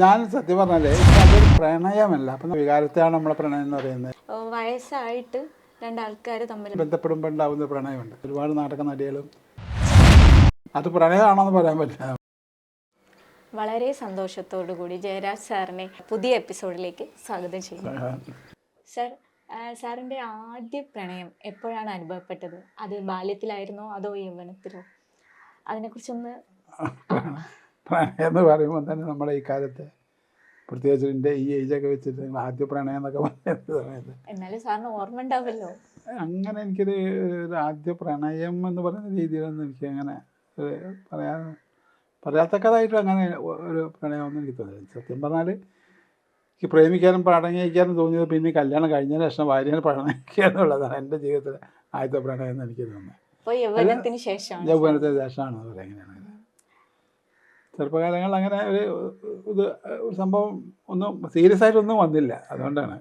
ഞാൻ സത്യം പറഞ്ഞാലേ അതൊരു പ്രണയമല്ല. അപ്പം വികാരത്തെയാണ് നമ്മളെ പ്രണയം എന്ന് പറയുന്നത്. വയസ്സായിട്ട് രണ്ടാൾക്കാർ തമ്മിൽ ബന്ധപ്പെടുമ്പോൾ ഉണ്ടാവുന്ന പ്രണയമുണ്ട്. ഒരുപാട് നാടക നടികളും. അത് പ്രണയമാണെന്ന് പറയാൻ പറ്റില്ല. വളരെ സന്തോഷത്തോടു കൂടി ജയരാജ് സാറിനെ പുതിയ എപ്പിസോഡിലേക്ക് സ്വാഗതം ചെയ്യുന്നു. സർ സാറിന്റെ സാറിന്റെ ആദ്യ പ്രണയം എപ്പോഴാണ് അനുഭവപ്പെട്ടത്? അത് ബാല്യത്തിലായിരുന്നോ? അതോ യൗവനത്തിലോ? അതിനെക്കുറിച്ചൊന്ന് പ്രണയം എന്ന് പറയുമ്പോൾ തന്നെ നമ്മുടെ ഈ കാലത്ത് പ്രത്യേകിച്ച് എന്റെ ഈ ഏജൊക്കെ വെച്ചിട്ട് ആദ്യ പ്രണയം എന്നൊക്കെ പറയുന്ന സമയത്ത്. എന്നാലും സാറിന് ഓർമ്മ ഉണ്ടാവല്ലോ. അങ്ങനെ എനിക്കൊരു ഒരു ആദ്യ പ്രണയം എന്ന് പറയുന്ന രീതിയിലൊന്നും എനിക്ക് അങ്ങനെ പറയാൻ പറയാത്തക്കതായിട്ടും അങ്ങനെ ഒരു പ്രണയമൊന്നും എനിക്ക് തോന്നില്ല സത്യം പറഞ്ഞാൽ എനിക്ക് പ്രേമിക്കാനും പ്രണയിക്കാനും തോന്നിയത് പിന്നെ കല്യാണം കഴിഞ്ഞതിന് ശേഷം ഭാര്യനെ പ്രണയിക്കുക എന്നുള്ളതാണ് എന്റെ ജീവിതത്തിലെ ആദ്യത്തെ പ്രണയം എന്ന് എനിക്ക് തോന്നുന്നത്. യൗവനത്തിന് ശേഷമാണ്. യൗവനത്തിന് ശേഷമാണ് അത് പറയാം എങ്ങനെയാണ് ചെറുപ്പകാലങ്ങളിൽ അങ്ങനെ ഒരു ഇത് ഒരു സംഭവം ഒന്നും സീരിയസ് ആയിട്ടൊന്നും വന്നില്ല. അതുകൊണ്ടാണ്.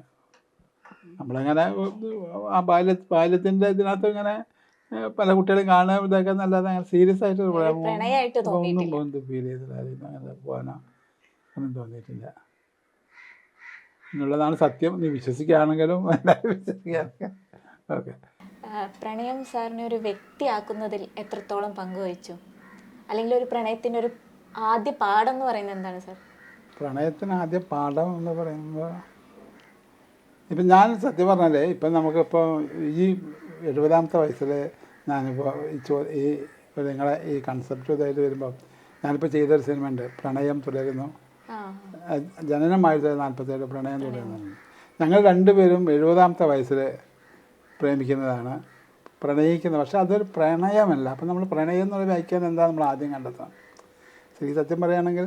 നമ്മളങ്ങനെ ആ ബാല്യ ബാല്യത്തിന്റെ ഇതിനകത്ത് ഇങ്ങനെ പല കുട്ടികളും കാണുക ഇതൊക്കെ നല്ലത് അങ്ങനെ സീരിയസ് ആയിട്ട് ഒന്നും ഫീൽ ചെയ്തില്ല. അങ്ങനെ പോകാനോ ഒന്നും തോന്നിയിട്ടില്ല. എന്നുള്ളതാണ് സത്യം. നീ വിശ്വസിക്കുകയാണെങ്കിലും ഓക്കെ. പ്രണയം സാറിനെ ഒരു വ്യക്തിയാക്കുന്നതിൽ എത്രത്തോളം പങ്കുവഹിച്ചു അല്ലെങ്കിൽ ഒരു പ്രണയത്തിന്റെ ഒരു ആദ്യ പാഠം എന്ന് പറയുന്നത് എന്താണ് സർ? പ്രണയത്തിന് ആദ്യ പാഠം എന്ന് പറയുമ്പോൾ ഇപ്പം ഞാൻ സത്യം പറഞ്ഞാലേ ഇപ്പം നമുക്കിപ്പോൾ ഈ എഴുപതാമത്തെ വയസ്സിൽ ഞാനിപ്പോൾ ഈ ചോ ഈ നിങ്ങളെ ഈ കൺസെപ്റ്റ് ഇതായിട്ട് വരുമ്പോൾ ഞാനിപ്പോൾ ചെയ്തൊരു സിനിമ ഉണ്ട് പ്രണയം തുടരുന്നു. ജനനമായിട്ട് ജനനം ആയിരത്തി തൊള്ളായിരത്തി നാൽപ്പത്തേഴ് പ്രണയം തുടരുന്നു. ഞങ്ങൾ രണ്ടുപേരും എഴുപതാമത്തെ വയസ്സിൽ പ്രേമിക്കുന്നതാണ് പ്രണയിക്കുന്നത് പക്ഷേ അതൊരു പ്രണയമല്ല. അപ്പം നമ്മൾ പ്രണയം എന്നുള്ള വ്യാഖ്യാനം എന്താ നമ്മൾ ആദ്യം കണ്ടെത്തണം? സ്ത്രീ സത്യം പറയുകയാണെങ്കിൽ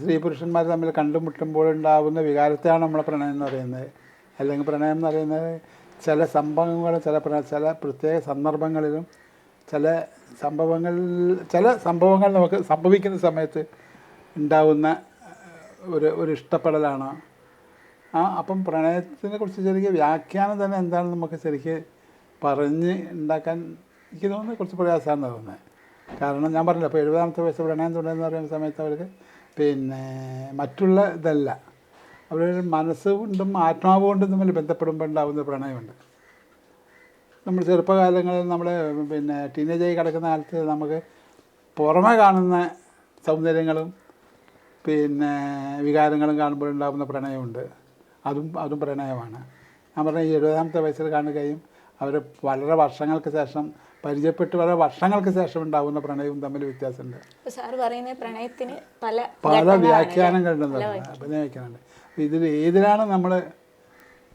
സ്ത്രീ പുരുഷന്മാർ തമ്മിൽ കണ്ടുമുട്ടുമ്പോൾ ഉണ്ടാകുന്ന വികാരത്തെയാണ് നമ്മൾ പ്രണയം എന്ന് പറയുന്നത്. അല്ലെങ്കിൽ പ്രണയം എന്ന് പറയുന്നത് ചില സംഭവങ്ങൾ ചില ചില പ്രത്യേക സന്ദർഭങ്ങളിലും ചില സംഭവങ്ങളിൽ ചില സംഭവങ്ങൾ നമുക്ക് സംഭവിക്കുന്ന സമയത്ത് ഉണ്ടാവുന്ന ഒരു ഒരു ഇഷ്ടപ്പെടലാണ്. ആ അപ്പം പ്രണയത്തിനെ കുറിച്ച് ശരിക്കും വ്യാഖ്യാനം തന്നെ എന്താണെന്ന് നമുക്ക് ശരിക്ക് പറഞ്ഞ് ഉണ്ടാക്കാൻ എനിക്ക് തോന്നുന്നത് കുറച്ച് പ്രയാസമാണെന്ന് തോന്നുന്നത്. കാരണം ഞാൻ പറഞ്ഞില്ല അപ്പോൾ എഴുപതാമത്തെ വയസ്സ് പ്രണയം തുടങ്ങിയെന്ന് പറയുന്ന സമയത്ത് അവർക്ക് പിന്നെ മറ്റുള്ള ഇതല്ല. അവരുടെ മനസ്സ് കൊണ്ടും ആത്മാവ് കൊണ്ടും തമ്മിൽ ബന്ധപ്പെടുമ്പോൾ ഉണ്ടാകുന്ന പ്രണയമുണ്ട്. നമ്മൾ ചെറുപ്പകാലങ്ങളിൽ നമ്മൾ പിന്നെ ടീനേജായി കിടക്കുന്ന കാലത്ത് നമുക്ക് പുറമെ കാണുന്ന സൗന്ദര്യങ്ങളും പിന്നെ വികാരങ്ങളും കാണുമ്പോൾ ഉണ്ടാകുന്ന പ്രണയമുണ്ട്. അതും അതും പ്രണയമാണ്. ഞാൻ പറഞ്ഞ ഈ എഴുപതാമത്തെ വയസ്സിൽ കാണുകയും അവർ വളരെ വർഷങ്ങൾക്ക് ശേഷം പരിചയപ്പെട്ട് വളരെ വർഷങ്ങൾക്ക് ശേഷം ഉണ്ടാവുന്ന പ്രണയവും തമ്മിൽ വ്യത്യാസമുണ്ട്. സാർ പ്രണയത്തിന് പല പല വ്യാഖ്യാനങ്ങളുണ്ടെന്ന് അഭിനയ വ്യാഖ്യാനമുണ്ട് അപ്പോൾ ഇതിൽ ഏതിലാണ് നമ്മൾ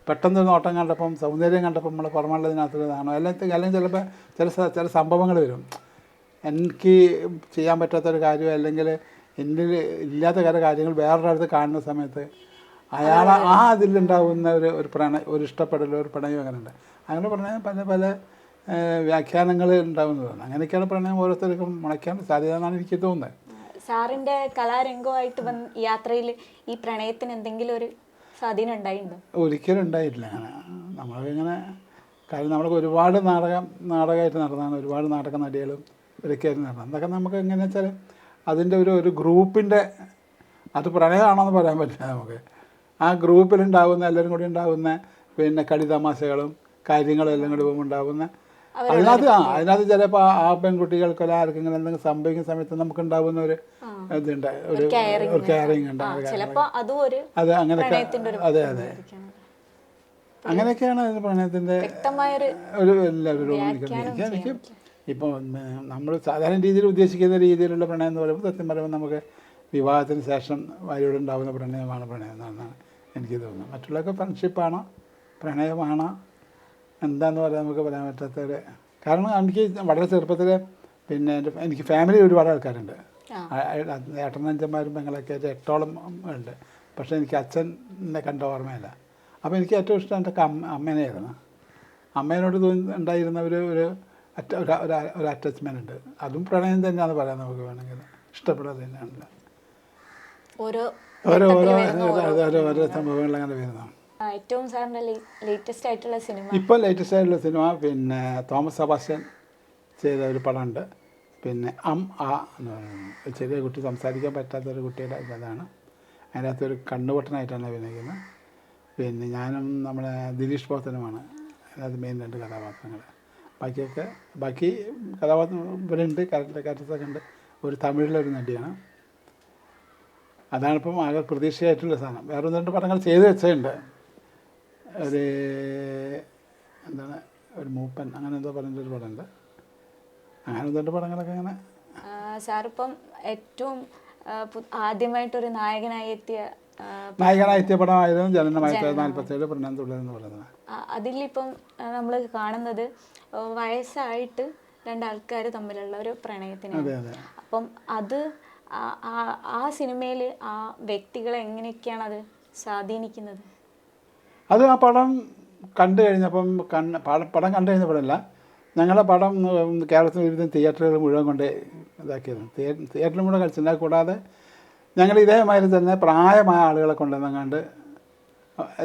പെട്ടെന്ന് നോട്ടം കണ്ടപ്പം സൗന്ദര്യം കണ്ടപ്പം നമ്മൾ പുറമുള്ളതിനകത്തുള്ളതാണോ അല്ലെങ്കിൽ അല്ലെങ്കിൽ ചിലപ്പോൾ ചില ചില സംഭവങ്ങൾ വരും. എനിക്ക് ചെയ്യാൻ പറ്റാത്തൊരു കാര്യം അല്ലെങ്കിൽ എന്നിൽ ഇല്ലാത്ത ചില കാര്യങ്ങൾ വേറൊരിടത്ത് കാണുന്ന സമയത്ത് അയാൾ ആ അതിലുണ്ടാവുന്ന ഒരു ഒരു പ്രണയ ഒരു ഇഷ്ടപ്പെടൽ ഒരു പ്രണയം അങ്ങനെ ഉണ്ട് അങ്ങനെ പറഞ്ഞാൽ പല പല വ്യാഖ്യാനങ്ങൾ ഉണ്ടാവുന്നതാണ്. അങ്ങനെയൊക്കെയാണ് പ്രണയം ഓരോരുത്തർക്കും മുളയ്ക്കാൻ സാധ്യത എന്നാണ് എനിക്ക് തോന്നുന്നത്. സാറിന്റെ കലാരംഗമായിട്ട് വന്ന് യാത്രയിൽ ഈ പ്രണയത്തിന് എന്തെങ്കിലും ഒരു സ്വാധീനം ഉണ്ടായിട്ടുണ്ടോ ഒരിക്കലും ഉണ്ടായിട്ടില്ല. അങ്ങനെ നമ്മളിങ്ങനെ കാര്യം നമ്മൾക്ക് ഒരുപാട് നാടകം നാടകമായിട്ട് നടന്നതാണ്. ഒരുപാട് നാടക നടികളും ഇവരൊക്കെയായിരുന്നു നടന്നത് അതൊക്കെ നമുക്ക് എങ്ങനെയാ വെച്ചാൽ അതിന്റെ ഒരു ഒരു ഗ്രൂപ്പിന്റെ അത് പ്രണയമാണോന്ന് പറയാൻ പറ്റില്ല നമുക്ക്. ആ ഗ്രൂപ്പിലുണ്ടാകുന്ന എല്ലാവരും കൂടി ഉണ്ടാകുന്ന പിന്നെ കളിതമാശകളും കാര്യങ്ങളും എല്ലാം കൂടി ഉണ്ടാകുന്ന അതിനകത്ത് ആ അതിനകത്ത് ചിലപ്പോൾ ആ പെൺകുട്ടികൾക്കല്ല ആർക്കെങ്കിലും എന്തെങ്കിലും സംഭവിക്കുന്ന സമയത്ത് നമുക്ക് ഉണ്ടാവുന്ന ഒരു ഇതുണ്ട് ഒരു കെയറിങ് ഉണ്ട് അതും അങ്ങനെയൊക്കെ. അതെ അതെ. അങ്ങനെയൊക്കെയാണ് അതിന് പ്രണയത്തിന്റെ ഒരു എല്ലാ ഒരു രൂപം എനിക്ക് നമ്മൾ സാധാരണ രീതിയിൽ ഉദ്ദേശിക്കുന്ന രീതിയിലുള്ള പ്രണയം എന്ന് പറയുമ്പോൾ സത്യം പറയുമ്പോൾ നമുക്ക് വിവാഹത്തിന് ശേഷം വാര്യോട് ഉണ്ടാകുന്ന പ്രണയമാണ് പ്രണയം എന്നാണ് എനിക്ക് തോന്നുന്നത്. മറ്റുള്ളതൊക്കെ ഫ്രണ്ട്ഷിപ്പാണോ പ്രണയമാണോ? എന്താന്ന് പറയാൻ നമുക്ക് പറയാൻ പറ്റാത്തവരെ കാരണം എനിക്ക് വളരെ ചെറുപ്പത്തിൽ പിന്നെ എന്റെ എനിക്ക് ഫാമിലി ഒരുപാട് ആൾക്കാരുണ്ട്. ഏട്ടനഞ്ചന്മാരും പെങ്ങളൊക്കെ ആയിട്ട് എട്ടോളം ഉണ്ട്. പക്ഷേ എനിക്ക് അച്ഛനെ കണ്ട ഓർമ്മയില്ല. അപ്പോൾ എനിക്ക് ഏറ്റവും ഇഷ്ടം എന്റെ അമ്മ അമ്മേനെയായിരുന്നു. അമ്മേനോട് തോന്നി ഉണ്ടായിരുന്ന ഒരു ഒരു അറ്റ ഒരു അറ്റാച്ച്മെന്റ് ഉണ്ട്. അതും പ്രണയം തന്നെയാണെന്ന് പറയാൻ നമുക്ക് വേണമെങ്കിൽ. ഇഷ്ടപ്പെടാതെ തന്നെയാണല്ലോ. ഓരോ ഓരോ ഓരോ സംഭവങ്ങൾ അങ്ങനെ വരുന്നു ഏറ്റവും ലേറ്റസ്റ്റ് ആയിട്ടുള്ള സിനിമ. ഇപ്പോൾ ലേറ്റസ്റ്റ് ആയിട്ടുള്ള സിനിമ പിന്നെ തോമസ് സെബാസ്റ്റ്യൻ ചെയ്ത ഒരു പടമുണ്ട്. പിന്നെ അം ആ എന്ന് പറയുന്നത്. ചെറിയ കുട്ടി സംസാരിക്കാൻ പറ്റാത്ത ഒരു കുട്ടിയുടെ ഇതാണ്. അതിനകത്ത് ഒരു കണ്ണുപൊട്ടനായിട്ടാണ് അഭിനയിക്കുന്നത്. പിന്നെ ഞാനും നമ്മുടെ ദിലീഷ് പോത്തനുമാണ്. അതിനകത്ത് മെയിൻ രണ്ട് കഥാപാത്രങ്ങൾ ബാക്കിയൊക്കെ ബാക്കി കഥാപാത്രം ഇവരുണ്ട് ക്യാരക്ടർ ഉണ്ട്. ഒരു തമിഴിലൊരു നടിയാണ്. അതാണിപ്പം ആകെ പ്രതീക്ഷയായിട്ടുള്ള സാധനം. വേറെ ഒന്ന് രണ്ട് പടങ്ങൾ ചെയ്ത് വെച്ചിട്ടുണ്ട് ഒരു എന്താണ് ഒരു മൂപ്പൻ അങ്ങനെ എന്തോ പറഞ്ഞൊരു പടമുണ്ട്. അങ്ങനെ എന്തോ പടങ്ങളൊക്കെ അങ്ങനെ സാറിപ്പം ഏറ്റവും ആദ്യമായിട്ടൊരു നായകനായി എത്തിയ നായകനായി എത്തിയ പടമായിരുന്നു ജനനം ആയിരത്തി തൊള്ളായിരത്തി നാൽപ്പത്തേഴ് പ്രണയം തുടരുന്ന് പറയുന്നത്. അതിലിപ്പം നമ്മൾ കാണുന്നത് വയസ്സായിട്ട് രണ്ടാൾക്കാർ തമ്മിലുള്ള ഒരു പ്രണയത്തിന് അപ്പം അത് ആ സിനിമയിൽ ആ വ്യക്തികളെ എങ്ങനെയൊക്കെയാണ് അത് സ്വാധീനിക്കുന്നത്? അത് ആ പടം കണ്ടു കഴിഞ്ഞപ്പം കണ്ണ് പടം പടം കണ്ടു കഴിഞ്ഞപ്പോഴല്ല ഞങ്ങളുടെ പടം കേരളത്തിൽ വിവിധ തിയേറ്ററുകൾ മുഴുവൻ കൊണ്ട് ഇതാക്കിയിരുന്നു തിയേറ്ററിൽ മുഴുവൻ കളിച്ചില്ല കൂടാതെ ഞങ്ങൾ ഇതേമാതിരി തന്നെ പ്രായമായ ആളുകളെ കൊണ്ടുവന്നങ്ങാണ്ട്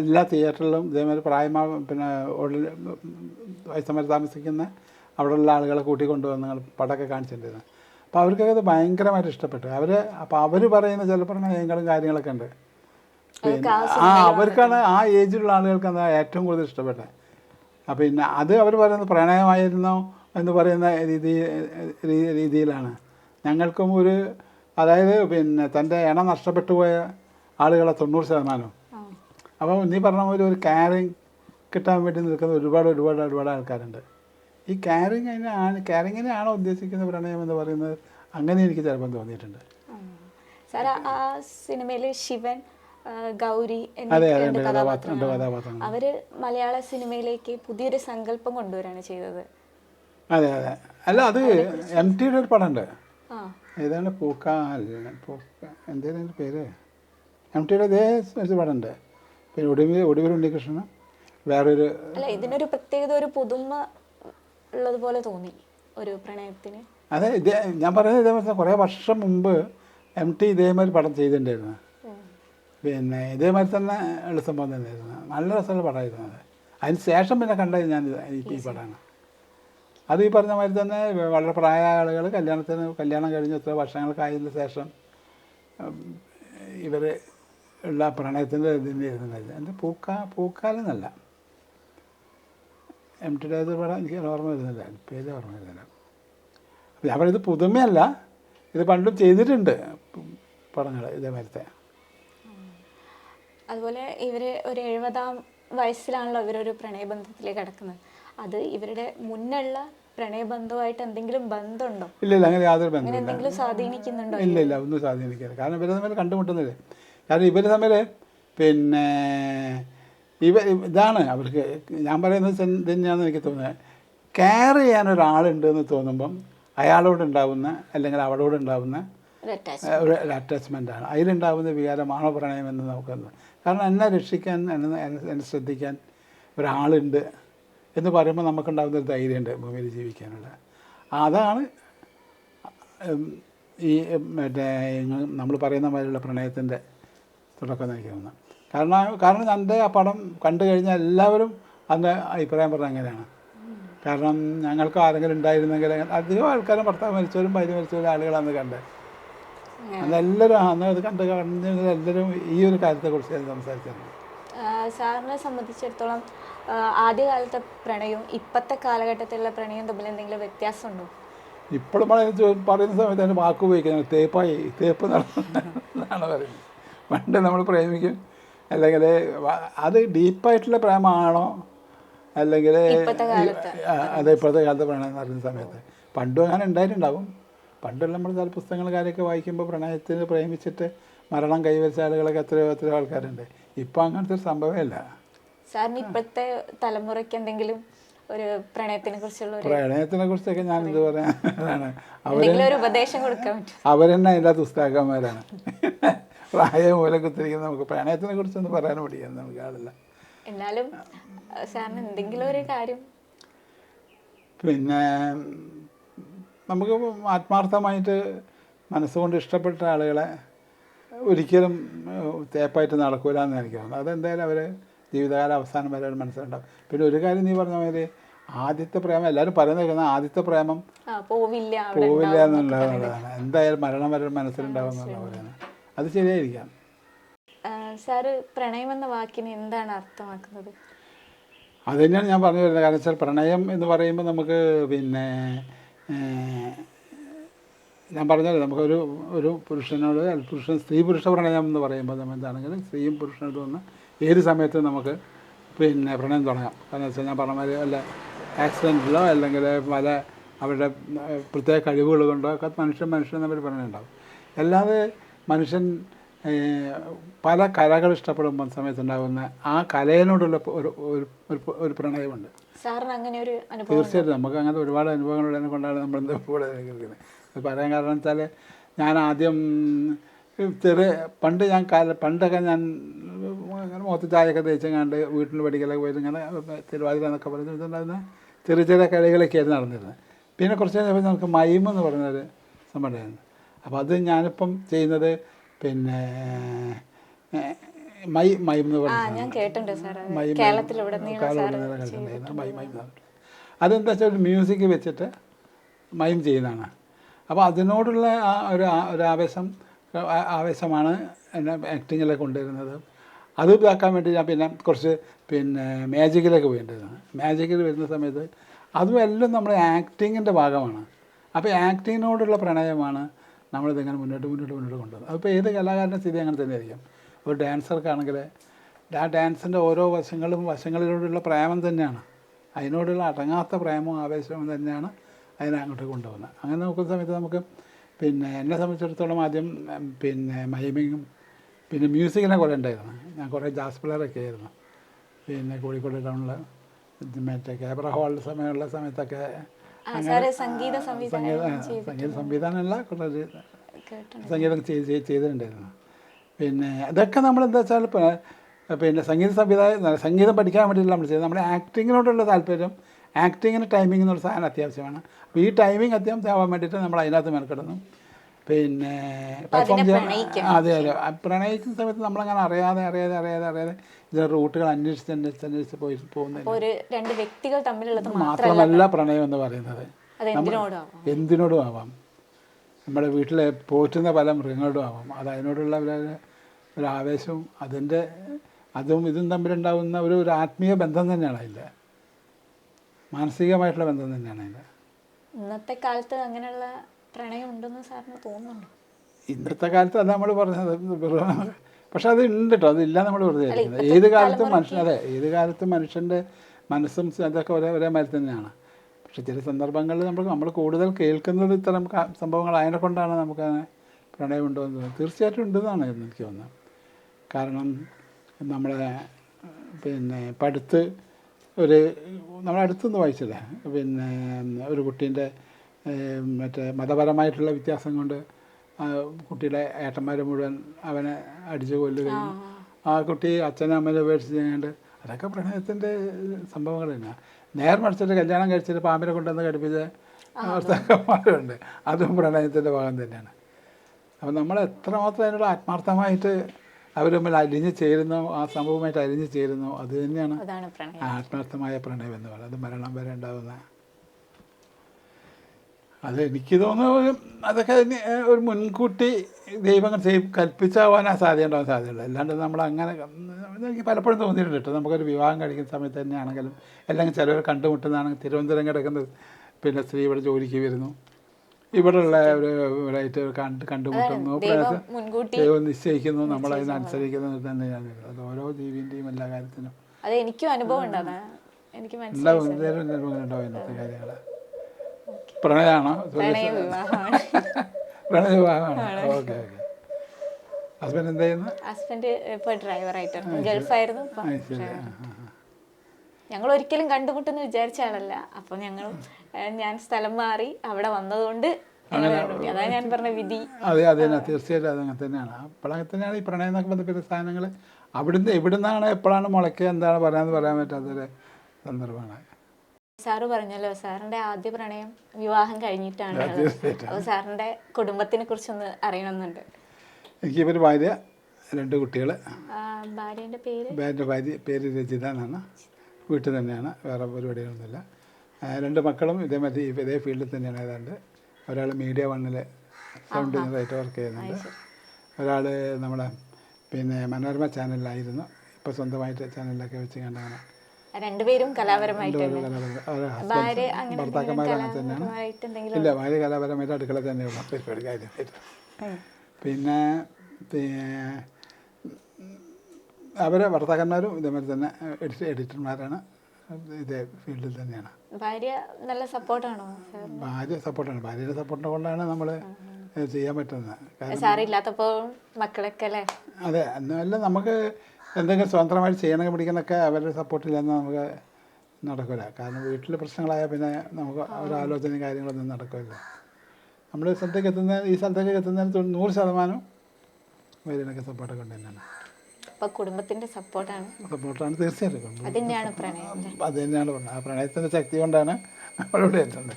എല്ലാ തിയേറ്ററിലും ഇതേമാതിരി പ്രായമായ പിന്നെ ഉള്ളിൽ വയസ്സന്മാർ താമസിക്കുന്ന അവിടെയുള്ള ആളുകളെ കൂട്ടിക്കൊണ്ടുവന്ന് ഞങ്ങൾ പടമൊക്കെ കാണിച്ചിട്ടുണ്ടായിരുന്നു. അപ്പോൾ അവർക്കൊക്കെ അത് ഭയങ്കരമായിട്ട് ഇഷ്ടപ്പെട്ടു. അവർ അപ്പോൾ അവർ പറയുന്ന ചില പ്രണയങ്ങളും കാര്യങ്ങളൊക്കെ ഉണ്ട്. ആ അവർക്കാണ് ആ ഏജിലുള്ള ആളുകൾക്കാണ് ഏറ്റവും കൂടുതൽ ഇഷ്ടപ്പെട്ടത്. പിന്നെ അത് അവർ പറയുന്നത് പ്രണയമായിരുന്നോ എന്ന് പറയുന്ന രീതി രീതിയിലാണ്. ഞങ്ങൾക്കും ഒരു അതായത് പിന്നെ തന്റെ ഇണ നഷ്ടപ്പെട്ടു പോയ ആളുകളെ തൊണ്ണൂറ് ശതമാനം അപ്പോൾ അപ്പം നീ പറഞ്ഞ പോലെ ഒരു കാരിങ് കിട്ടാൻ വേണ്ടി നിൽക്കുന്ന ഒരുപാട് ഒരുപാട് ഒരുപാട് ആൾക്കാരുണ്ട്. ഈ കാരിങ് അതിനെ ആണ് കാരിങ്ങിനെയാണോ ഉദ്ദേശിക്കുന്ന പ്രണയം എന്ന് പറയുന്നത് അങ്ങനെ എനിക്ക് ചിലപ്പം തോന്നിയിട്ടുണ്ട്. സാർ ആ സിനിമയിൽ ശിവൻ ഗൗരി എന്നീ രണ്ട് കഥാപാത്രങ്ങളാണ്. അവർ മലയാള സിനിമയിലേക്ക് പുതിയൊരു സങ്കല്പം കൊണ്ടുവരാണ് ചെയ്തത്. അതെ അതെ. അല്ല അത് എം ടിയുടെ ഒരു പടമുണ്ട്. ഉണ്ട് ഏതാണ്? പൂക്കാൽ പൂക്ക. എന്തേലും പേര്? എം ടിയുടെ ഇതേ ഒരു പടമുണ്ട്. പിന്നെ ഒടുവിൽ ഒടുവിൽ ഉണ്ണികൃഷ്ണൻ വേറൊരു അല്ല ഇതിനൊരു പ്രത്യേകത ഒരു പുതുമ ഉള്ളതുപോലെ തോന്നി ഒരു പ്രണയത്തിന്. അതെ ഞാൻ പറയുന്നത് ഇതേപോലെ കുറേ വർഷം മുമ്പ് എം ടി ഇതേമാതിരി പടം ചെയ്തിട്ടുണ്ടായിരുന്നു. പിന്നെ ഇതേമാതിരി തന്നെ ഉള്ള സംഭവം തന്നെയായിരുന്നു നല്ല രസമുള്ള പടമായിരുന്നു അത്. അതിന് ശേഷം പിന്നെ കണ്ടത് ഞാൻ എനിക്ക് ഈ പടമാണ്. അത് ഈ പറഞ്ഞ മാതിരി തന്നെ വളരെ പ്രായമായ ആളുകൾ കല്യാണത്തിന് കല്യാണം കഴിഞ്ഞ് എത്ര വർഷങ്ങൾക്കായതിന് ശേഷം ഇവർ ഉള്ള പ്രണയത്തിന്റെ ഇതിന്റെ ഇരുന്നില്ല എന്റെ പൂക്കാ എന്നല്ല എം ടിയുടെ ഇത് പടം എനിക്ക് ഓർമ്മ വരുന്നില്ല. പേര് ഓർമ്മ വരുന്നില്ല. അപ്പോൾ ഞാൻ പറയുന്നത് പുതുമയല്ല. ഇത് പണ്ടും ചെയ്തിട്ടുണ്ട് പടങ്ങൾ ഇതേമാതിരത്തെ. അതുപോലെ ഇവർ ഒരു എഴുപതാം വയസ്സിലാണല്ലോ ഇവരൊരു പ്രണയബന്ധത്തിലേക്ക് കടക്കുന്നത്. അത് ഇവരുടെ മുന്നുള്ള പ്രണയബന്ധമായിട്ട് എന്തെങ്കിലും ബന്ധമുണ്ടോ? ഇല്ല ഇല്ല അങ്ങനെ യാതൊരു ബന്ധം എന്തെങ്കിലും സ്വാധീനിക്കുന്നുണ്ടോ ഇല്ല ഇല്ല ഒന്നും സ്വാധീനിക്കില്ല. കാരണം ഇവർ തമ്മിൽ കണ്ടുമുട്ടുന്നില്ല? കാരണം ഇവർ തമ്മിൽ പിന്നെ ഇവ ഇതാണ് അവർക്ക് ഞാൻ പറയുന്നത് തന്നെയാണെന്ന് എനിക്ക് തോന്നുന്നത്. കെയർ ചെയ്യാൻ ഒരാളുണ്ട് എന്ന് തോന്നുമ്പം അയാളോട് ഉണ്ടാവുന്ന അല്ലെങ്കിൽ അവളോട് ഉണ്ടാവുന്ന ഒരു അറ്റാച്ച്മെന്റ് ആണ്. അതിലുണ്ടാവുന്ന വികാരമാണോ പ്രണയം എന്ന് നമുക്കൊന്ന് കാരണം എന്നെ രക്ഷിക്കാൻ എന്നെ എന്നെ- ശ്രദ്ധിക്കാൻ ഒരാളുണ്ട് എന്ന് പറയുമ്പോൾ നമുക്കുണ്ടാകുന്ന ഒരു ധൈര്യമുണ്ട് ഭൂമിയിൽ ജീവിക്കാനുള്ള. അതാണ് ഈ മറ്റേ നമ്മൾ പറയുന്ന മാതിരിയുള്ള പ്രണയത്തിന്റെ തുടക്കം നയിക്കുന്നത് കാരണം കാരണം എന്റെ ആ പടം കണ്ടു കഴിഞ്ഞാൽ എല്ലാവരും അന്ന് അഭിപ്രായം പറഞ്ഞ അങ്ങനെയാണ്. കാരണം ഞങ്ങൾക്ക് ആരെങ്കിലും ഉണ്ടായിരുന്നെങ്കിൽ അധികം ആൾക്കാരും ഭർത്താവ് മരിച്ചവരും ഭാര്യ മരിച്ചവരും ആളുകളാണെന്ന് കണ്ടത്. എല്ലാവരും അന്ന് അത് കണ്ട് എല്ലാവരും ഈ ഒരു കാര്യത്തെക്കുറിച്ച് സംസാരിച്ചിരുന്നു സാറിനെ സംബന്ധിച്ചിടത്തോളം ആദ്യകാലത്തെ പ്രണയവും ഇപ്പോഴത്തെ കാലഘട്ടത്തിലുള്ള പ്രണയവും തമ്മിൽ എന്തെങ്കിലും വ്യത്യാസമുണ്ടോ? ഇപ്പോഴും പറയുന്ന സമയത്ത് അതിന് വാക്ക് ഉപയോഗിക്കുന്നത് തേപ്പായി തേപ്പ് എന്നാണ് പറയുന്നത്. പണ്ട് നമ്മൾ പ്രേമിക്കും അല്ലെങ്കിൽ അത് ഡീപ്പായിട്ടുള്ള പ്രേമമാണോ അല്ലെങ്കിൽ. അത് ഇപ്പോഴത്തെ കാലത്ത് പ്രണയം എന്ന് പറയുന്ന സമയത്ത്. പണ്ടും അങ്ങനെ ഉണ്ടായിട്ടുണ്ടാവും. പണ്ടുള്ള നമ്മൾ ചില പുസ്തകങ്ങൾ കാര്യമൊക്കെ വായിക്കുമ്പോൾ പ്രണയത്തിന് പ്രേമിച്ചിട്ട് മരണം കൈവരിച്ച ആളുകളൊക്കെ എത്രയോ എത്രയോ ആൾക്കാരുണ്ട്. ഇപ്പം അങ്ങനത്തെ ഒരു സംഭവമല്ല സാറിന് ഇപ്പോഴത്തെ തലമുറയ്ക്ക് എന്തെങ്കിലും ഒരു പ്രണയത്തിനെ കുറിച്ചുള്ള പ്രണയത്തിനെ കുറിച്ചൊക്കെ ഞാൻ പറയാനാണ് എന്തെങ്കിലും ഒരു ഉപദേശം കൊടുക്കാൻ അവരെന്നെ അതിന്റെ പുസ്തകന്മാരാണ് പ്രായം മൂലം കുത്തിരിക്കുന്ന നമുക്ക് പ്രണയത്തിനെ കുറിച്ചൊന്നും പറയാൻ പഠിക്കാൻ നമുക്ക് ആളില്ല. എന്നാലും സാറിന് എന്തെങ്കിലും ഒരു കാര്യം പിന്നെ നമുക്ക് ആത്മാർത്ഥമായിട്ട് മനസ്സുകൊണ്ട് ഇഷ്ടപ്പെട്ട ആളുകളെ ഒരിക്കലും തേപ്പായിട്ട് നടക്കൂല എന്ന് എനിക്ക് തോന്നുന്നു. അതെന്തായാലും അവർ ജീവിതകാല അവസാനം വരെ അവർ മനസ്സിലുണ്ടാവും പിന്നെ ഒരു കാര്യം നീ പറഞ്ഞ മാതിരി ആദ്യത്തെ പ്രേമം എല്ലാവരും പറയുന്നത് കേൾക്കുന്ന ആദ്യത്തെ പ്രേമം പോവില്ല എന്നുള്ളതാണ്. എന്തായാലും മരണം വരെ മനസ്സിലുണ്ടാവും എന്നുള്ള പറയുന്നത് അത് ശരിയായിരിക്കാം. സാറ് പ്രണയം എന്ന വാക്കിന് എന്താണ് അർത്ഥമാക്കുന്നത്? അത് തന്നെയാണ് ഞാൻ പറഞ്ഞു വരുന്നത്. കാരണം വെച്ചാൽ പ്രണയം എന്ന് പറയുമ്പോൾ നമുക്ക് പിന്നെ ഞാൻ പറഞ്ഞല്ലോ നമുക്കൊരു ഒരു പുരുഷനോട് പുരുഷൻ സ്ത്രീ പുരുഷ പ്രണയം എന്ന് പറയുമ്പോൾ നമ്മൾ എന്താണെങ്കിൽ സ്ത്രീയും പുരുഷനോട് വന്ന് ഏത് സമയത്തും നമുക്ക് പിന്നെ പ്രണയം തുടങ്ങാം. കാരണം വെച്ചാൽ ഞാൻ പറഞ്ഞ മാതിരി വല്ല ആക്സിഡന്റിലോ അല്ലെങ്കിൽ പല അവരുടെ പ്രത്യേക കഴിവുകൾ കൊണ്ടോ ഒക്കെ മനുഷ്യൻ മനുഷ്യൻ തമ്മിൽ പ്രണയം ഉണ്ടാകും. അല്ലാതെ മനുഷ്യൻ പല കലകൾ ഇഷ്ടപ്പെടുമ്പോൾ സമയത്തുണ്ടാകുന്ന ആ ഒരു ഒരു- ഒരു പ്രണയമുണ്ട്. സാറിന് അങ്ങനെ ഒരു അനുഭവം തീർച്ചയായിട്ടും നമുക്ക് അങ്ങനത്തെ ഒരുപാട് അനുഭവങ്ങളുള്ളതിനെ കൊണ്ടാണ് നമ്മൾ എന്താ ഇവിടെ നിൽക്കുന്നത്. അത് പറയാൻ കാരണം വെച്ചാൽ ഞാൻ ആദ്യം ചെറിയ പണ്ട് ഞാൻ കാല പണ്ടൊക്കെ ഞാൻ അങ്ങനെ മുഖത്ത് ചായയൊക്കെ തേച്ചങ്ങാണ്ട് വീട്ടിൽ പഠിക്കലൊക്കെ പോയിട്ട് ഇങ്ങനെ തിരുവാതിര എന്നൊക്കെ പറഞ്ഞ് ചെറിയ ചെറിയ കളികളൊക്കെ ആയിരുന്നു നടന്നിരുന്നത്. പിന്നെ കുറച്ച് കഴിഞ്ഞപ്പോൾ നമുക്ക് മൈം എന്ന് പറഞ്ഞൊരു സംഭവം അപ്പോൾ അത് ഞാനിപ്പം ചെയ്യുന്നത് പിന്നെ മൈ മൈം എന്ന് ആ ഞാൻ കേട്ടിട്ടുണ്ട് സാർ അത്. മൈ- കേരളത്തിലുടനീളം. അതെന്താ വെച്ചാൽ ഒരു മ്യൂസിക് വെച്ചിട്ട് മൈം ചെയ്യുന്നതാണ് അപ്പോൾ അതിനോടുള്ള ആ ഒരു ഒരു ആവേശം ആവേശമാണ് എന്നെ ആക്ടിങ്ങിലേക്ക് കൊണ്ടുവരുന്നത്. അത് ഇതാക്കാൻ വേണ്ടി ഞാൻ പിന്നെ കുറച്ച് പിന്നെ മാജിക്കിലേക്ക് പോയിട്ടുണ്ടായിരുന്നു മാജിക്കിൽ വരുന്ന സമയത്ത് അതും എല്ലാം നമ്മുടെ ആക്ടിങ്ങിന്റെ ഭാഗമാണ്. അപ്പോൾ ആക്ടിങ്ങിനോടുള്ള പ്രണയമാണ് നമ്മളിതിങ്ങനെ മുന്നോട്ട് മുന്നോട്ട് മുന്നോട്ട് കൊണ്ടുവന്നത് അതിപ്പോൾ ഏത് കലാകാരന്റെ സ്ഥിതി അങ്ങനെ തന്നെ ആയിരിക്കും ഒരു ഡാൻസർക്കാണെങ്കിൽ ആ ഡാൻസിന്റെ ഓരോ വശങ്ങളും വശങ്ങളിലൂടെയുള്ള പ്രേമം തന്നെയാണ്. അതിനോടുള്ള അടങ്ങാത്ത പ്രേമവും ആവേശവും തന്നെയാണ് അതിനെ അങ്ങോട്ട് കൊണ്ടുപോകുന്നത്. അങ്ങനെ നോക്കുന്ന സമയത്ത് നമുക്ക് പിന്നെ എന്നെ സംബന്ധിച്ചിടത്തോളം ആദ്യം പിന്നെ മൈമിങ്ങും പിന്നെ മ്യൂസിക്കിനെ കുറേ ഉണ്ടായിരുന്നു. ഞാൻ കുറേ ജാസ് പിള്ളേരൊക്കെ ആയിരുന്നു. പിന്നെ കോഴിക്കോട് ടൗണിൽ മറ്റേ ക്യാമറ ഹാളിൽ സമയമുള്ള സമയത്തൊക്കെ സംഗീത സംവിധാനം സംഗീത സംഗീത സംവിധാനമല്ല കുറേ സംഗീതം ചെയ്ത് ചെയ്ത് ചെയ്തിട്ടുണ്ടായിരുന്നു. പിന്നെ അതൊക്കെ നമ്മൾ എന്താ വെച്ചാൽ പിന്നെ സംഗീത സംവിധാനം സംഗീതം പഠിക്കാൻ വേണ്ടിയില്ല നമ്മൾ ചെയ്യുന്നത്. നമ്മുടെ ആക്ടിങ്ങിനോടുള്ള താല്പര്യം ആക്ടിങ്ങിന് ടൈമിംഗ് എന്നുള്ള സാധനം അത്യാവശ്യമാണ്. അപ്പോൾ ഈ ടൈമിംഗ് അത്യാവശ്യം ആവാൻ വേണ്ടിയിട്ട് നമ്മൾ അതിനകത്ത് മെനക്കെടുന്നു പിന്നെ പെർഫോം ചെയ്യാൻ അതെ അതെ. പ്രണയിക്കുന്ന സമയത്ത് നമ്മളങ്ങനെ അറിയാതെ അറിയാതെ അറിയാതെ അറിയാതെ ഇതിന്റെ റൂട്ടുകൾ അന്വേഷിച്ച് അന്വേഷിച്ച് അന്വേഷിച്ച് പോയി പോകുന്നത് രണ്ട് വ്യക്തികൾ തമ്മിലുള്ളത് മാത്രം മാത്രമല്ല പ്രണയം എന്ന് പറയുന്നത്. എന്തിനോടും ആവാം? നമ്മുടെ വീട്ടിലെ പോറ്റുന്ന പല മൃഗങ്ങളോടും ആവാം. അത് അതിനോടുള്ള ഒരു ഒരു ആവേശവും അതിന്റെ അതും ഇതും തമ്മിലുണ്ടാകുന്ന ഒരു ഒരു ആത്മീയ ബന്ധം തന്നെയാണ് അതിൽ മാനസികമായിട്ടുള്ള ബന്ധം തന്നെയാണ് അതിൽ ഇന്നത്തെ കാലത്ത് അങ്ങനെയുള്ള പ്രണയം ഉണ്ടെന്ന് സാറിന് തോന്നുന്നുണ്ടോ? ഇന്നത്തെ കാലത്ത് അത് നമ്മൾ പറഞ്ഞത്. പക്ഷെ അത് ഉണ്ട് കേട്ടോ അതില്ല നമ്മൾ വെറുതെ ഏത് കാലത്തും മനുഷ്യൻ അതെ ഏത് കാലത്തും മനുഷ്യന്റെ മനസ്സും അതൊക്കെ ഒരേ ഒരേ മാതിരി തന്നെയാണ്. പക്ഷെ ചില സന്ദർഭങ്ങളിൽ നമ്മൾ നമ്മൾ കൂടുതൽ കേൾക്കുന്നത് ഇത്തരം സംഭവങ്ങൾ അതിനെ കൊണ്ടാണ് നമുക്ക് പ്രണയമുണ്ടോ എന്ന് തോന്നുന്നത്. തീർച്ചയായിട്ടും ഉണ്ടെന്നാണ് എനിക്ക് തോന്നുന്നത്. കാരണം നമ്മളെ പിന്നെ ഇപ്പം അടുത്ത് ഒരു നമ്മൾ അടുത്തുനിന്ന് വായിച്ചതാണ് പിന്നെ ഒരു കുട്ടീന്റെ മറ്റേ മതപരമായിട്ടുള്ള വ്യത്യാസം കൊണ്ട് കുട്ടിയുടെ ഏട്ടന്മാർ മുഴുവൻ അവനെ അടിച്ചു കൊല്ലുകയും ആ. കുട്ടി അച്ഛനും അമ്മനെ ഉപേക്ഷിച്ച് കഴിഞ്ഞാണ്ട് അതൊക്കെ പ്രണയത്തിന്റെ സംഭവങ്ങൾ തന്നെയാണ് നേർ മറിച്ചിട്ട് കല്യാണം കഴിച്ചിട്ട് പാമ്പിനെ കൊണ്ടുവന്ന് കടുപ്പിച്ച ഭർത്താക്കന്മാരുണ്ട് അതും പ്രണയത്തിന്റെ ഭാഗം തന്നെയാണ്. അപ്പം നമ്മൾ എത്രമാത്രം അതിനുള്ള ആത്മാർത്ഥമായിട്ട് അവർ തമ്മിൽ അലിഞ്ഞു ചേരുന്നോ ആ സംഭവമായിട്ട് അലിഞ്ഞു ചേരുന്നോ. അത് തന്നെയാണ് ആത്മാർത്ഥമായ പ്രണയം എന്ന് പറയുന്നത്. അത് മരണം വരെ ഉണ്ടാകുന്ന അത് എനിക്ക് തോന്നുന്നു അതൊക്കെ ഒരു മുൻകൂട്ടി ദൈവങ്ങൾ ചെയ് കൽപ്പിച്ചാവാനാ സാധ്യത ഉണ്ടാവാൻ സാധ്യതയുള്ളൂ അല്ലാണ്ട് നമ്മൾ അങ്ങനെ എനിക്ക് പലപ്പോഴും തോന്നിയിട്ടുണ്ട് കേട്ടോ. നമുക്കൊരു വിവാഹം കഴിക്കുന്ന സമയത്ത് തന്നെയാണെങ്കിലും അല്ലെങ്കിൽ ചിലവർ കണ്ടുമുട്ടുന്നതാണെങ്കിൽ തിരുവനന്തപുരം കിടക്കുന്ന പിന്നെ സ്ത്രീ ഇവിടെ ജോലിക്ക് വരുന്നു. ഇവിടെയുള്ള ഒരു റൈറ്റർ കണ്ട് കണ്ടുമുട്ടുന്നു. ദൈവം നിശ്ചയിക്കുന്നു നമ്മൾ അതിനനുസരിക്കുന്നു തന്നെയാണ് അത് ഓരോ ജീവിന്റെയും എല്ലാ കാര്യത്തിനും. അത് എനിക്കും അനുഭവം എനിക്ക് ഉണ്ടാവും ഇന്നത്തെ പ്രണയമാണോ? Okay okay. ഹസ്ബൻഡ് എന്ത് ചെയ്യുന്നു? ഹസ്ബൻഡ് ഇപ്പൊ ഗൾഫായിരുന്നു. ഞങ്ങൾ ഒരിക്കലും കണ്ടുമുട്ടെന്ന് വിചാരിച്ച ആളല്ല. അപ്പൊ ഞങ്ങൾ ഞാൻ സ്ഥലം മാറി അവിടെ വന്നതുകൊണ്ട് ഞങ്ങൾ ഞാൻ പറഞ്ഞ വിധി. അതെ അതെ തീർച്ചയായിട്ടും അത് അങ്ങനെ തന്നെയാണ്. അപ്പോഴങ്ങനെ തന്നെയാണ് ഈ പ്രണയം എന്നൊക്കെ ബന്ധപ്പെട്ട സാധനങ്ങൾ അവിടുന്ന് എവിടുന്നാണ് എപ്പോഴാണ് മുളയ്ക്കുക എന്താണ് പറയാന്ന് പറയാൻ പറ്റാത്തൊരു സന്ദർഭമാണ്. സാറ് പറഞ്ഞല്ലോ സാറിന്റെ ആദ്യ പ്രണയം വിവാഹം കഴിഞ്ഞിട്ടാണ്. സാറിന്റെ കുടുംബത്തിനെ കുറിച്ചൊന്ന് അറിയണമെന്നുണ്ട്. എനിക്ക് ഒരു ഭാര്യ രണ്ട് കുട്ടികൾ ഭാര്യന്റെ പേര്? ഭാര്യ പേര് രചിത എന്നാണ്. വീട്ടിൽ തന്നെയാണ് വേറെ പരിപാടികളൊന്നുമില്ല. രണ്ട് മക്കളും ഇതേ ഇതേമാതിരി ഇതേ ഫീൽഡിൽ തന്നെയാണ്. ഏതാണ്ട് ഒരാൾ മീഡിയ വണ്ണിൽ സൗണ്ട് എഞ്ചിനീയറായിട്ട് വർക്ക് ചെയ്യുന്നുണ്ട്. ഒരാൾ നമ്മുടെ പിന്നെ മനോരമ ചാനലിലായിരുന്നു. ഇപ്പോൾ സ്വന്തമായിട്ട് ചാനലിലൊക്കെ വെച്ച് കണ്ടാണ് രണ്ടുപേരും കലാപരമായിട്ട് അങ്ങനെ തന്നെയാണ്. ഇല്ല ഭാര്യ കലാപരമായിട്ട് അടുക്കള തന്നെയുള്ള പരിപാടി കാര്യമായിട്ട് പിന്നെ അവരെ ഭർത്താക്കന്മാരും ഇതേമാതിരി തന്നെ എഡിറ്റ് എഡിറ്റർമാരാണ്. ഇതേ ഫീൽഡിൽ തന്നെയാണ്. ഭാര്യ നല്ല സപ്പോർട്ടാണോ? ഭാര്യ സപ്പോർട്ടാണ്. ഭാര്യയുടെ സപ്പോർട്ടിനെ കൊണ്ടാണ് നമ്മൾ ചെയ്യാൻ പറ്റുന്നത്. സാറില്ലാത്തപ്പോൾ മക്കളൊക്കെ അല്ലേ? അതെ. എന്നല്ല നമുക്ക് എന്തെങ്കിലും സ്വതന്ത്രമായിട്ട് ചെയ്യണമെങ്കിൽ പിടിക്കണമൊക്കെ അവരുടെ സപ്പോർട്ടില്ലെന്ന് നമുക്ക് നടക്കില്ല കാരണം വീട്ടിൽ പ്രശ്നങ്ങളായാൽ പിന്നെ നമുക്ക് ഒരാലോചനയും കാര്യങ്ങളൊന്നും നടക്കില്ല നമ്മൾ സ്ഥലത്തേക്ക് എത്തുന്ന ഈ സ്ഥലത്തേക്ക് എത്തുന്നതിന് നൂറ് ശതമാനം വൈദ്യനൊക്കെ സപ്പോർട്ടൊക്കെ ഉണ്ട് തന്നെയാണ്. അപ്പൊ കുടുംബത്തിന്റെ സപ്പോർട്ടാണ്. സപ്പോർട്ടാണ് തീർച്ചയായിട്ടും. അത് തന്നെയാണ് പ്രണയം? അത് തന്നെയാണ് പ്രണയം. ആ പ്രണയത്തിന്റെ ശക്തി കൊണ്ടാണ് നമ്മളിവിടെ എത്തുന്നത്.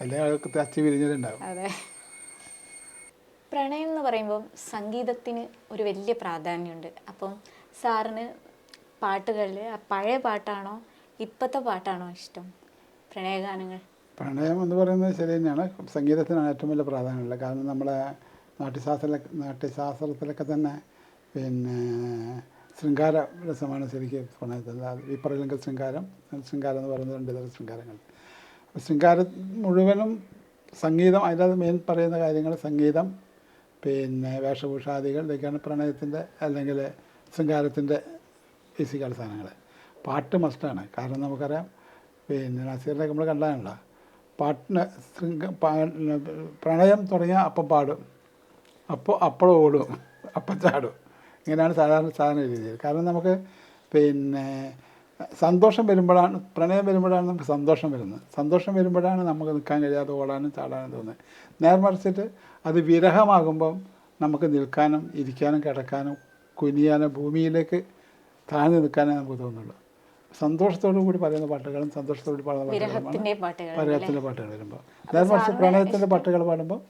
അല്ലെങ്കിൽ അവർക്ക് വിരിഞ്ഞിട്ടുണ്ടാവും അതെ. പ്രണയം എന്ന് പറയുമ്പോൾ സംഗീതത്തിന് ഒരു വലിയ പ്രാധാന്യമുണ്ട്. അപ്പം സാറിന് പാട്ടുകളിൽ പഴയ പാട്ടാണോ ഇപ്പോഴത്തെ പാട്ടാണോ ഇഷ്ടം? പ്രണയഗാനങ്ങൾ. പ്രണയം എന്ന് പറയുന്നത് ശരി തന്നെയാണ്. സംഗീതത്തിനാണ് ഏറ്റവും വലിയ പ്രാധാന്യമുള്ളത്. കാരണം നമ്മളെ നാട്യശാസ്ത്ര നാട്യശാസ്ത്രത്തിലൊക്കെ തന്നെ പിന്നെ ശൃംഗാര രസമാണ് ശരിക്കും പ്രണയത്തിൽ ഈ പറയുന്ന ശൃംഗാരം ശൃംഗാരം എന്ന് പറയുന്നത് രണ്ട് തരം ശൃംഗാരങ്ങൾ. ശൃംഗാരം മുഴുവനും സംഗീതം അതിനകത്ത് മെയിൻ പറയുന്ന കാര്യങ്ങൾ സംഗീതം പിന്നെ വേഷഭൂഷാദികൾ ഇതൊക്കെയാണ് പ്രണയത്തിന്റെ അല്ലെങ്കിൽ ശൃംഗാരത്തിന്റെ ഫിസിക്കൽ സാധനങ്ങൾ. പാട്ട് മസ്റ്റാണ്. കാരണം നമുക്കറിയാം പിന്നെ നസീറിനെ നമ്മൾ കണ്ടാണല്ലോ. പാട്ടിന് ശൃംഗ പ്രണയം തുടങ്ങിയാൽ അപ്പം പാടും. അപ്പോൾ അപ്പോൾ ഓടും. അപ്പം ചാടും. ഇങ്ങനെയാണ് സാധാരണ സാധാരണ രീതിയിൽ. കാരണം നമുക്ക് പിന്നെ സന്തോഷം വരുമ്പോഴാണ് പ്രണയം വരുമ്പോഴാണ് നമുക്ക് സന്തോഷം വരുന്നത്. സന്തോഷം വരുമ്പോഴാണ് നമുക്ക് നിൽക്കാൻ കഴിയാതെ ഓടാനും ചാടാനും തോന്നുന്നത്. നേർമറിച്ചിട്ട് അത് വിരഹമാകുമ്പം നമുക്ക് നിൽക്കാനും ഇരിക്കാനും കിടക്കാനും കുനിയാനും ഭൂമിയിലേക്ക് താഴ്ന്നു നിൽക്കാനേ നമുക്ക് തോന്നുള്ളൂ സന്തോഷത്തോടു കൂടി പറയുന്ന പാട്ടുകളും സന്തോഷത്തോടു കൂടി പാടുന്ന പാട്ടുകളുമാണ് പാട്ടുകൾ പരകത്തിന്റെ പാട്ടുകൾ വരുമ്പോൾ. നേർമറിച്ച് പ്രണയത്തിന്റെ പാട്ടുകൾ പാടുമ്പോൾ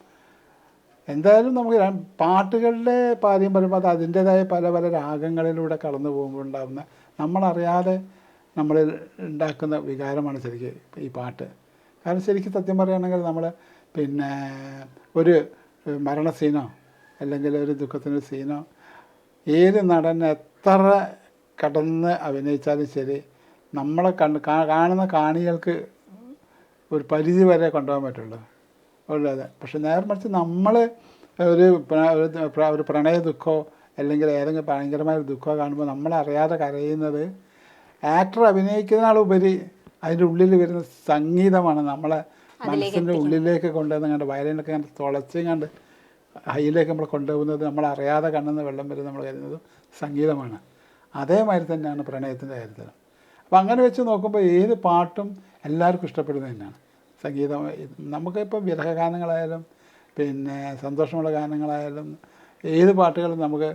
എന്തായാലും നമുക്ക് പാട്ടുകളുടെ പാര്യം പറയുമ്പോൾ അത് അതിന്റെതായ പല പല രാഗങ്ങളിലൂടെ കടന്നു പോകുമ്പോൾ ഉണ്ടാകുന്ന നമ്മളറിയാതെ നമ്മൾ ഉണ്ടാക്കുന്ന വികാരമാണ് ശരിക്കും ഈ പാട്ട്. കാരണം ശരിക്കും സത്യം പറയുകയാണെങ്കിൽ നമ്മൾ പിന്നെ ഒരു മരണ സീനോ അല്ലെങ്കിൽ ഒരു ദുഃഖത്തിന്റെ സീനോ ഏത് നടൻ എത്ര കടന്ന് അഭിനയിച്ചാലും ശരി നമ്മളെ കണ്ട് കാണുന്ന കാണികൾക്ക് ഒരു പരിധി വരെ കൊണ്ടുപോകാൻ പറ്റുള്ളൂ. ഉള്ളത്. പക്ഷെ നേരെ മറിച്ച് നമ്മൾ ഒരു ഒരു പ്രണയ ദുഃഖമോ അല്ലെങ്കിൽ ഏതെങ്കിലും ഭയങ്കരമായ ഒരു ദുഃഖമോ കാണുമ്പോൾ നമ്മളറിയാതെ കരയുന്നത് ആക്ടർ അഭിനയിക്കുന്നതിനാളുപരി അതിന്റെ ഉള്ളിൽ വരുന്ന സംഗീതമാണ് നമ്മളെ മനസ്സിന്റെ ഉള്ളിലേക്ക് കൊണ്ടുവന്ന് കണ്ട് വയലിനൊക്കെ കണ്ട് തുളച്ചും കണ്ട് ഹൈയിലേക്ക് നമ്മൾ കൊണ്ടുപോകുന്നത് നമ്മളറിയാതെ കണ്ണെന്ന് വെള്ളം വരും നമ്മൾ കരുതുന്നത് സംഗീതമാണ്. അതേമാതിരി തന്നെയാണ് പ്രണയത്തിന്റെ കാര്യത്തിൽ അപ്പം അങ്ങനെ വെച്ച് നോക്കുമ്പോൾ ഏത് പാട്ടും എല്ലാവർക്കും ഇഷ്ടപ്പെടുന്നത് തന്നെയാണ്. സംഗീതം. നമുക്കിപ്പോൾ വിരഹഗാനങ്ങളായാലും പിന്നെ സന്തോഷമുള്ള ഗാനങ്ങളായാലും ഏത് പാട്ടുകളും നമുക്ക്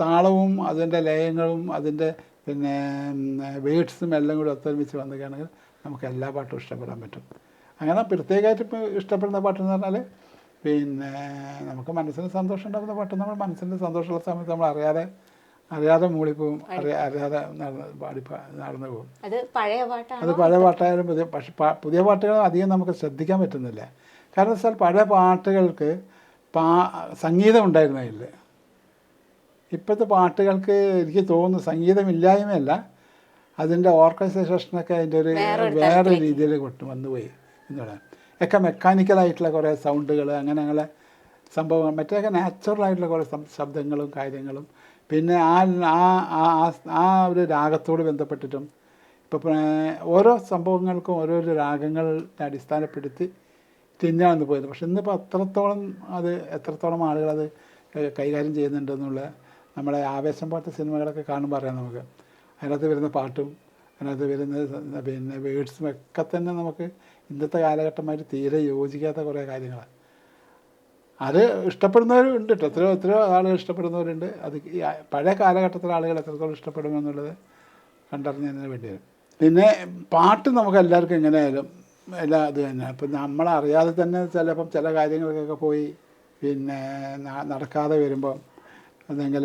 താളവും അതിന്റെ ലയങ്ങളും അതിന്റെ പിന്നെ വേഡ്സും എല്ലാം കൂടി ഒത്തൊരുമിച്ച് വന്നുകയാണെങ്കിൽ നമുക്ക് എല്ലാ പാട്ടും ഇഷ്ടപ്പെടാൻ പറ്റും. അങ്ങനെ പ്രത്യേകമായിട്ട് ഇപ്പോൾ ഇഷ്ടപ്പെടുന്ന പാട്ടെന്ന് പറഞ്ഞാൽ പിന്നെ നമുക്ക് മനസ്സിന് സന്തോഷം ഉണ്ടാകുന്ന പാട്ട് നമ്മൾ മനസ്സിന് സന്തോഷമുള്ള സമയത്ത് നമ്മൾ അറിയാതെ അറിയാതെ മൂളിപ്പോവും പോകും അറിയാതെ നടന്ന് പാടി നടന്നു പോകും. അത് പഴയ അത് പഴയ പാട്ടായാലും പുതിയ പക്ഷെ പുതിയ പാട്ടുകൾ അധികം നമുക്ക് ശ്രദ്ധിക്കാൻ പറ്റുന്നില്ല. കാരണം വെച്ചാൽ പഴയ പാട്ടുകൾക്ക് പാ സംഗീതം ഉണ്ടായിരുന്നില്ല ഇപ്പോഴത്തെ പാട്ടുകൾക്ക് എനിക്ക് തോന്നുന്നു സംഗീതമില്ലായ്മയല്ല അതിന്റെ ഓർക്കസ്ട്രേഷനൊക്കെ അതിന്റെ ഒരു വേറെ രീതിയിൽ കൊണ്ടു വന്നുപോയി എന്നുള്ളത് ഒക്കെ മെക്കാനിക്കലായിട്ടുള്ള കുറേ സൗണ്ടുകൾ അങ്ങനെ അങ്ങനെ സംഭവങ്ങൾ മറ്റേ മറ്റേതൊക്കെ നാച്ചുറലായിട്ടുള്ള കുറേ ശബ്ദങ്ങളും കാര്യങ്ങളും പിന്നെ ആ ആ ആ- ഒരു രാഗത്തോട് ബന്ധപ്പെട്ടിട്ടും ഇപ്പം ഓരോ സംഭവങ്ങൾക്കും ഓരോരോ രാഗങ്ങളെ അടിസ്ഥാനപ്പെടുത്തി തിന്നാണെന്ന് പോയത്. പക്ഷെ ഇന്നിപ്പോൾ അത്രത്തോളം അത് എത്രത്തോളം ആളുകൾ അത് കൈകാര്യം ചെയ്യുന്നുണ്ടെന്നുള്ള നമ്മളെ ആവേശം പോലത്തെ സിനിമകളൊക്കെ കാണുമ്പോൾ അറിയാം നമുക്ക്. അതിനകത്ത് വരുന്ന പാട്ടും അതിനകത്ത് വരുന്ന പിന്നെ വേഡ്സും ഒക്കെ തന്നെ നമുക്ക് ഇന്നത്തെ കാലഘട്ടമായിട്ട് തീരെ യോജിക്കാത്ത കുറേ കാര്യങ്ങളാണ്. അത് ഇഷ്ടപ്പെടുന്നവരും ഉണ്ട് കേട്ടോ എത്രയോ എത്രയോ ആളുകൾ ഇഷ്ടപ്പെടുന്നവരുണ്ട്. അത് പഴയ കാലഘട്ടത്തിലെ ആളുകൾ എത്രത്തോളം ഇഷ്ടപ്പെടുമെന്നുള്ളത് കണ്ടറിഞ്ഞതിന് വേണ്ടി വരും. പിന്നെ പാട്ട് നമുക്ക് എല്ലാവർക്കും എങ്ങനെയായാലും എല്ലാം ഇത് തന്നെ. അപ്പം നമ്മളറിയാതെ തന്നെ ചിലപ്പം ചില കാര്യങ്ങൾക്കൊക്കെ പോയി പിന്നെ നടക്കാതെ വരുമ്പം അല്ലെങ്കിൽ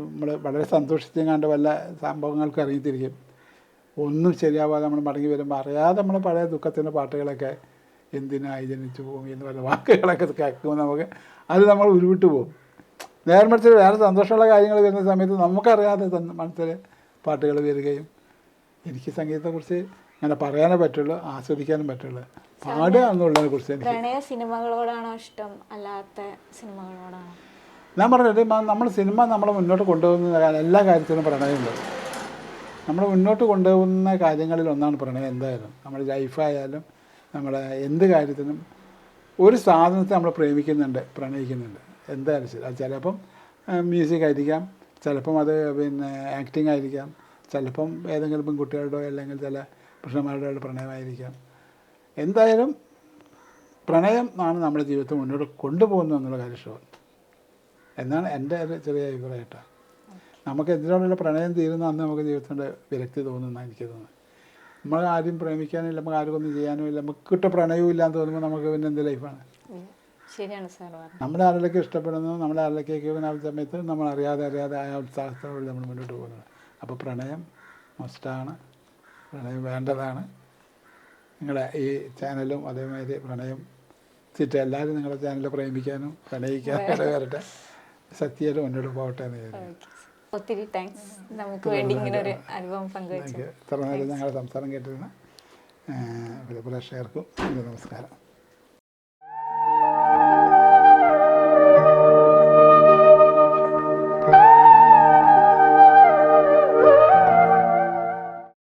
നമ്മൾ വളരെ സന്തോഷിച്ചും കണ്ട് വല്ല സംഭവങ്ങൾക്ക് ഇറങ്ങിത്തിരിക്കും ഒന്നും ശരിയാവാതെ നമ്മൾ മടങ്ങി വരുമ്പോൾ അറിയാതെ നമ്മൾ പഴയ ദുഃഖത്തിന്റെ പാട്ടുകളൊക്കെ എന്തിനായി ജനിച്ചു ഭൂമി എന്ന് പറയുന്ന വാക്കുകളൊക്കെ കേൾക്കുമ്പോൾ നമുക്ക് അത് നമ്മൾ ഉരുവിട്ട് പോകും. നേരെ മറിച്ച് വേറെ സന്തോഷമുള്ള കാര്യങ്ങൾ വരുന്ന സമയത്ത് നമുക്കറിയാതെ തന്നെ മനസ്സിൽ പാട്ടുകൾ വരികയും എനിക്ക് സംഗീതത്തെക്കുറിച്ച് അങ്ങനെ പറയാനേ പറ്റുള്ളൂ ആസ്വദിക്കാനും പറ്റുള്ളൂ. പാടുക എന്നുള്ളതിനെ കുറിച്ച് എനിക്ക് സിനിമകളോടാണോ ഇഷ്ടം? അല്ലാത്ത സിനിമകളോടാണോ? ഞാൻ പറഞ്ഞത് നമ്മൾ സിനിമ നമ്മളെ മുന്നോട്ട് കൊണ്ടുപോകുന്ന എല്ലാ കാര്യത്തിലും പ്രണയമുണ്ട്. നമ്മൾ മുന്നോട്ട് കൊണ്ടുപോകുന്ന കാര്യങ്ങളിൽ ഒന്നാണ് പ്രണയം എന്തായാലും. നമ്മുടെ ലൈഫായാലും നമ്മുടെ എന്ത് കാര്യത്തിനും ഒരു സാധനത്തെ നമ്മൾ പ്രേമിക്കുന്നുണ്ട് പ്രണയിക്കുന്നുണ്ട്. എന്തായാലും ശരി. അത് ചിലപ്പം മ്യൂസിക് ആയിരിക്കാം ചിലപ്പം അത് പിന്നെ ആക്ടിങ് ആയിരിക്കാം ചിലപ്പം ഏതെങ്കിലും പെൺകുട്ടികളുടെ അല്ലെങ്കിൽ ചില പുരുഷന്മാരുടെ പ്രണയമായിരിക്കാം. എന്തായാലും പ്രണയം ആണ് നമ്മുടെ ജീവിതത്തെ മുന്നോട്ട് കൊണ്ടുപോകുന്നത് എന്നുള്ള കാര്യം ഷോ എന്നാണ് എന്റെ ഒരു ചെറിയ അഭിപ്രായം കേട്ടോ. നമുക്ക് എന്തിനോടുള്ള പ്രണയം തീരുന്ന അന്ന് നമുക്ക് ജീവിതത്തിന്റെ വിരക്തി തോന്നുന്ന എനിക്ക് തോന്നുന്നത്. നമ്മൾ ആരും പ്രേമിക്കാനില്ല നമുക്ക് ആരും ഒന്നും ചെയ്യാനും ഇല്ല നമുക്ക് കിട്ട പ്രണയവും ഇല്ലാന്ന് തോന്നുമ്പോൾ നമുക്ക് പിന്നെ എന്ത് ലൈഫാണ്. ശരിയാണ് സാർ നമ്മൾ ഇഷ്ടപ്പെടുന്നു നമ്മൾ ആരിലൊക്കെ ആ സമയത്ത് നമ്മൾ അറിയാതെ അറിയാതെ ആ ഉത്സാഹത്തോടെ നമ്മൾ മുന്നോട്ട് പോകുന്നത്. അപ്പോൾ പ്രണയം മസ്റ്റാണ് പ്രണയം വേണ്ടതാണ്. നിങ്ങളുടെ ഈ ചാനലും അതേമാതിരി പ്രണയം ചിറ്റ എല്ലാവരും നിങ്ങളുടെ ചാനൽ പ്രേമിക്കാനും പ്രണയിക്കാനും വരട്ടെ സത്യമായിട്ട് മുന്നോട്ട് പോകട്ടെ എന്ന് ഓക്കെ. ഒത്തിരി താങ്ക്സ് നമുക്ക് വേണ്ടി ഇങ്ങനെ ഒരു അനുഭവം പങ്കുവച്ചു. ഇത്ര നേരം ഞങ്ങളുടെ സംസാരം കേട്ടതിന് പ്രേക്ഷകർക്കും നമസ്കാരം.